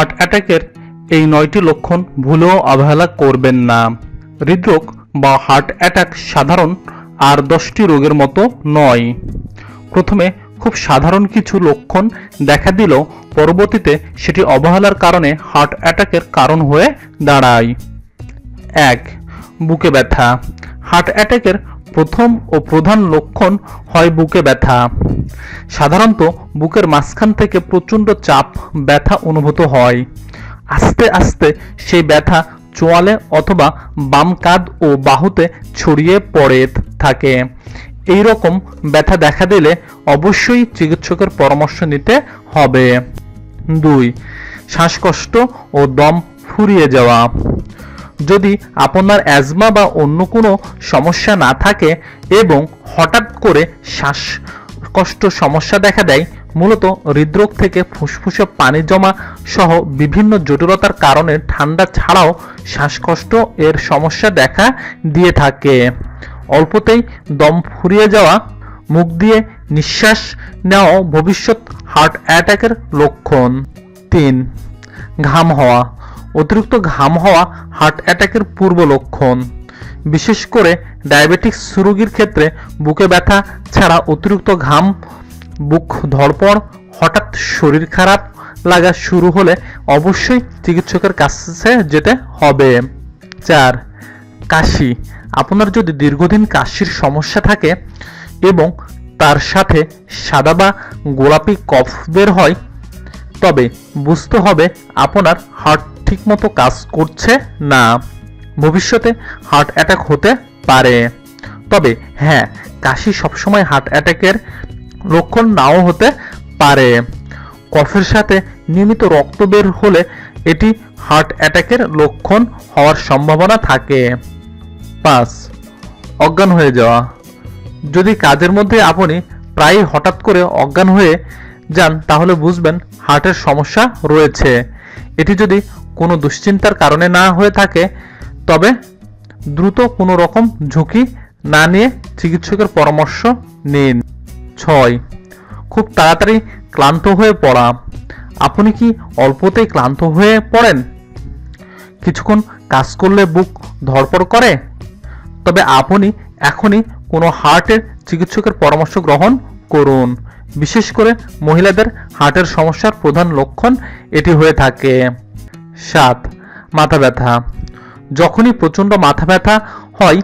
Heart অ্যাটাকের এই নয়টি লক্ষণ ভুলেও অবহেলা করবেন না। হৃদরোগ বা হার্ট অ্যাটাক সাধারণ আর দশটি রোগের মতো নয়। প্রথমে খুব সাধারণ কিছু লক্ষণ দেখা দিলেও পরবর্তীতে সেটি অবহেলার কারণে হার্ট অ্যাটাকের কারণ হয়ে দাঁড়ায়। এক, বুকে ব্যথা। হার্ট অ্যাটাকের প্রথম ও প্রধান লক্ষণ হয় বুকে ব্যথা। সাধারণত বুকের মাঝখান থেকে প্রচণ্ড চাপ, ব্যথা অনুভূত হয়। আস্তে আস্তে সেই ব্যথা চোয়ালে অথবা বাম কাঁধ ও বাহুতে ছড়িয়ে পড়ে থাকে। এই রকম ব্যথা দেখা দিলে অবশ্যই চিকিৎসকের পরামর্শ নিতে হবে। দুই, শ্বাসকষ্ট ও দম ফুরিয়ে যাওয়া। যদি আপনার অ্যাজমা বা অন্য কোনো সমস্যা না থাকে এবং হঠাৎ করে শ্বাসকষ্ট সমস্যা দেখা দেয়, মূলত হৃদরোগ থেকে ফুসফুসে পানি জমা সহ বিভিন্ন জটিলতার কারণে ঠান্ডা ছাড়াও শ্বাসকষ্ট এর সমস্যা দেখা দিয়ে থাকে। অল্পতেই দম ফুরিয়ে যাওয়া, মুখ দিয়ে নিঃশ্বাস নেওয়া ভবিষ্যৎ হার্ট অ্যাটাকের লক্ষণ। তিন, ঘাম হওয়া। অতিরিক্ত ঘাম হওয়া হার্ট অ্যাটাকের পূর্ব লক্ষণ। বিশেষ করে ডায়াবেটিক্স রোগীর ক্ষেত্রে বুকে ব্যথা ছাড়া অতিরিক্ত ঘাম, বুক ধড়পড়, হঠাৎ শরীর খারাপ লাগা শুরু হলে অবশ্যই চিকিৎসকের কাছে যেতে হবে। চার, কাশি। আপনার যদি দীর্ঘদিন কাশির সমস্যা থাকে এবং তার সাথে সাদা বা গোলাপি কফ বের হয়, তবে বুঝতে হবে আপনার হার্ট ঠিকমতো কাজ করছে না। ভবিষ্যতে হার্ট অ্যাটাক হতে পারে। তবে হ্যাঁ কাশি সবসময় হার্ট অ্যাটাকের লক্ষণ নাও হতে পারে। কফের সাথে নিয়মিত রক্ত বের হলে এটি হার্ট অ্যাটাকের লক্ষণ হওয়ার সম্ভাবনা থাকে। পাঁচ, অজ্ঞান হয়ে যাওয়া। যদি কাজের মধ্যে আপনি প্রায় হঠাৎ করে অজ্ঞান হয়ে যান, তাহলে বুঝবেন হার্টের সমস্যা রয়েছে। এটি যদি কোনো দুশ্চিন্তার কারণে না হয়ে থাকে তবে দ্রুত কোনো রকম ঝুঁকি না নিয়ে চিকিৎসকের পরামর্শ নিন। ছয়, খুব তাড়াতাড়ি ক্লান্ত হয়ে পড়া। আপনি কি অল্পতেই ক্লান্ত হয়ে পড়েন? কিছুক্ষণ কাজ করলে বুক ধড়পড় করে? তবে আপনি এখনই কোনো হার্টের চিকিৎসকের পরামর্শ গ্রহণ করুন। বিশেষ করে মহিলাদের হার্টের সমস্যার প্রধান লক্ষণ এটি হয়ে থাকে। সাত, মাথা ব্যথা। যখনই প্রচণ্ড মাথা ব্যথা হয়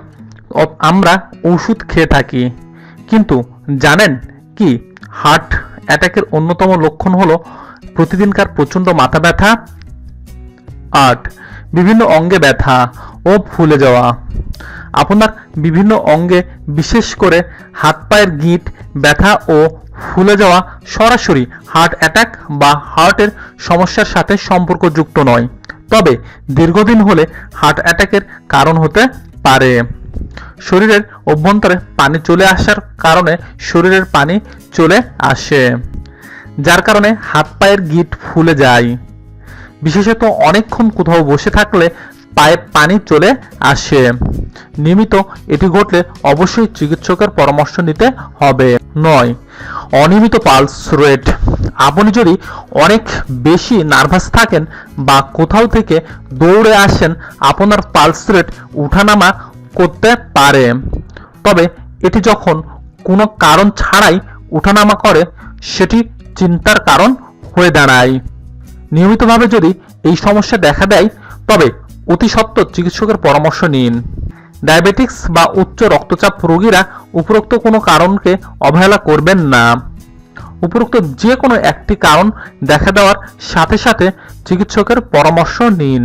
আমরা ওষুধ খেয়ে থাকি। কিন্তু জানেন কি? হার্ট অ্যাটাকের অন্যতম লক্ষণ হলো প্রতিদিনকার প্রচণ্ড মাথা ব্যথা আট বিভিন্ন অঙ্গে ব্যথা ও ফুলে যাওয়া। আপনার বিভিন্ন অঙ্গে বিশেষ করে হাত পায়ের গিঁট, ব্যথা ও ফুলে যাওয়া সরাসরি হার্ট অ্যাটাক বা হার্টের সমস্যার সাথে সম্পর্কযুক্ত নয়। তবে দীর্ঘদিন হলে হার্ট অ্যাটাকের কারণ হতে পারে। শরীরের অভ্যন্তরে পানি চলে আসার কারণে শরীরের পানি চলে আসে, যার কারণে হাত পায়ের গিঁট ফুলে যায়। বিশেষত অনেকক্ষণ কোথাও বসে থাকলে পায়ে পানি চলে আসে। নিয়মিত এটি ঘটলে অবশ্যই চিকিৎসকের পরামর্শ নিতে হবে। নয় অনিয়মিত পালস রেট আপনি যদি অনেক বেশি নার্ভাস থাকেন বা কোথাও থেকে দৌড়ে আসেন, আপনার পালস রেট উঠানামা করতে পারে। তবে এটি যখন কোনো কারণ ছাড়াই উঠানামা করে, সেটি চিন্তার কারণ হয়ে দাঁড়ায়। নিয়মিতভাবে যদি এই সমস্যা দেখা দেয়, তবে অতি সত্বর চিকিৎসকের পরামর্শ নিন। ডায়াবেটিক্স বা উচ্চ রক্তচাপ রোগীরা উপরোক্ত কোনো কারণকে অবহেলা করবেন না। উপরোক্ত যে কোনো একটি কারণ দেখা দেওয়ার সাথে সাথে চিকিৎসকের পরামর্শ নিন।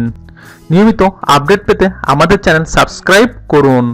নিয়মিত আপডেট পেতে আমাদের চ্যানেল সাবস্ক্রাইব করুন।